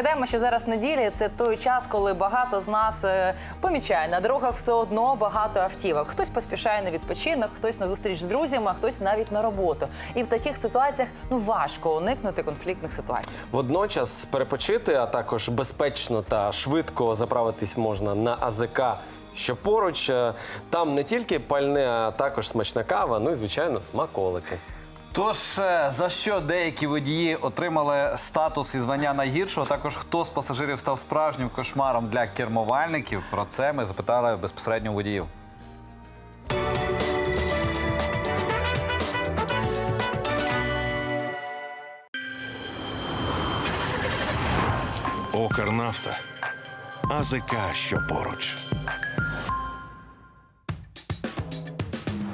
Нагадаємо, що зараз неділя це той час, коли багато з нас е, помічає на дорогах все одно багато автівок. Хтось поспішає на відпочинок, хтось на зустріч з друзями, а хтось навіть на роботу. І в таких ситуаціях ну важко уникнути конфліктних ситуацій. Водночас перепочити, а також безпечно та швидко заправитись можна на АЗК. Що поруч Е, там не тільки пальне, а також смачна кава, ну і звичайно смаколики. Тож е, за що деякі водії отримали статус і звання найгіршого? Також хто з пасажирів став справжнім кошмаром для кермувальників? Про це ми запитали безпосередньо водіїв. Укрнафта. АЗК, що поруч.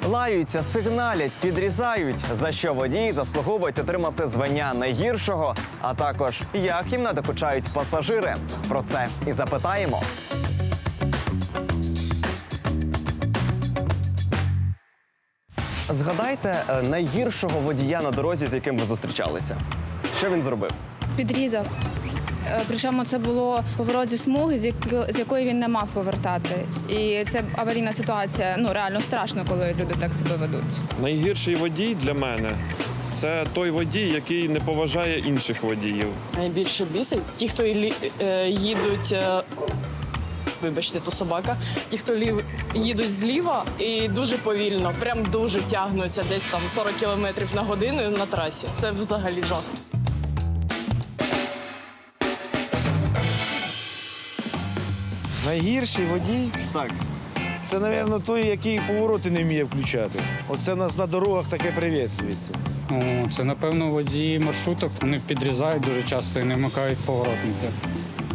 Лаються, сигналять, підрізають, за що водії заслуговують отримати звання найгіршого, а також як їм надокучають пасажири. Про це і запитаємо. Згадайте е, найгіршого водія на дорозі, з яким ви зустрічалися. Що він зробив? Підрізав. Е, Причому це було поворот зі смуги, з якої він не мав повертати. І це аварійна ситуація. Ну реально страшно, коли люди так себе ведуть. Найгірший водій для мене це той водій, який не поважає інших водіїв. найбільше бісить. Ті, хто лі- е, їдуть. е, Вибачте, то собака. Ті, хто лів, їдуть зліва і дуже повільно, прям дуже тягнуться десь там 40 км на годину на трасі. Це взагалі жах. Найгірший водій? Так. Це, мабуть, той, який повороти не вміє включати. Оце у нас на дорогах таке привітствується. О, це напевно водії маршруток. Вони підрізають дуже часто і не вмикають поворотники.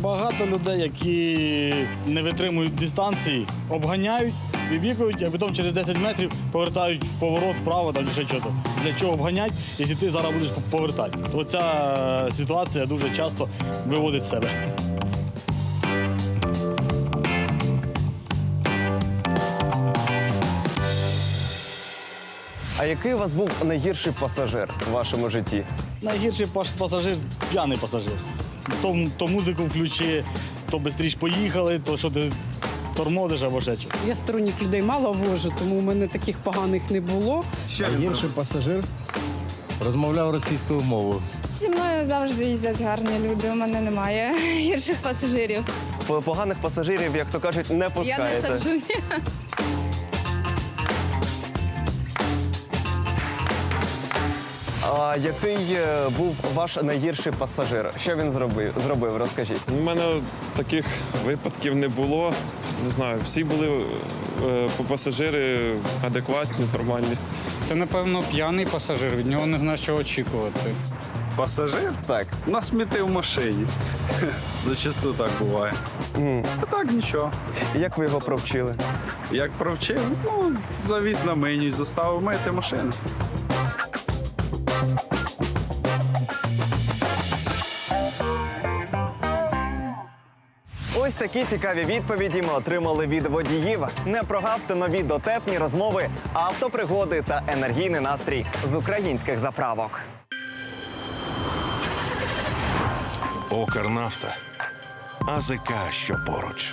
Багато людей, які не витримують дистанції, обганяють, вибікують, а потім через 10 метрів повертають в поворот вправо та ще чого. Для чого обганять, якщо ти зараз будеш повертати. То ця е, ситуація дуже часто виводить з себе. А який у вас був найгірший пасажир у вашому житті? Найгірший пасажир п'яний пасажир. То, то музику включи, то швидше поїхали, то що ти тормозиш або ще щось. Я сторонніх людей мало вожу, тому в мене таких поганих не було. Найгірший пасажир розмовляв російською мовою. Зі мною завжди їздять гарні люди. У мене немає гірших пасажирів. Поганих пасажирів, як то кажуть, не Я не саджу. А який е, був ваш найгірший пасажир? Що він зробив? Зробив? Розкажіть. У мене таких випадків не було. Не знаю, всі були е, пасажири адекватні, нормальні. Це напевно п'яний пасажир. Від нього не знаєш, що очікувати. Пасажир? Так. Насмітив в машині. Зачасту так буває. М. А так нічого. Як ви його провчили? Як провчив, ну, завіз на мені, заставив мити машину. Ось такі цікаві відповіді ми отримали від водіїв. Не прогавте нові дотепні розмови, автопригоди та енергійний настрій з українських заправок. Окернафта АЗК, що поруч.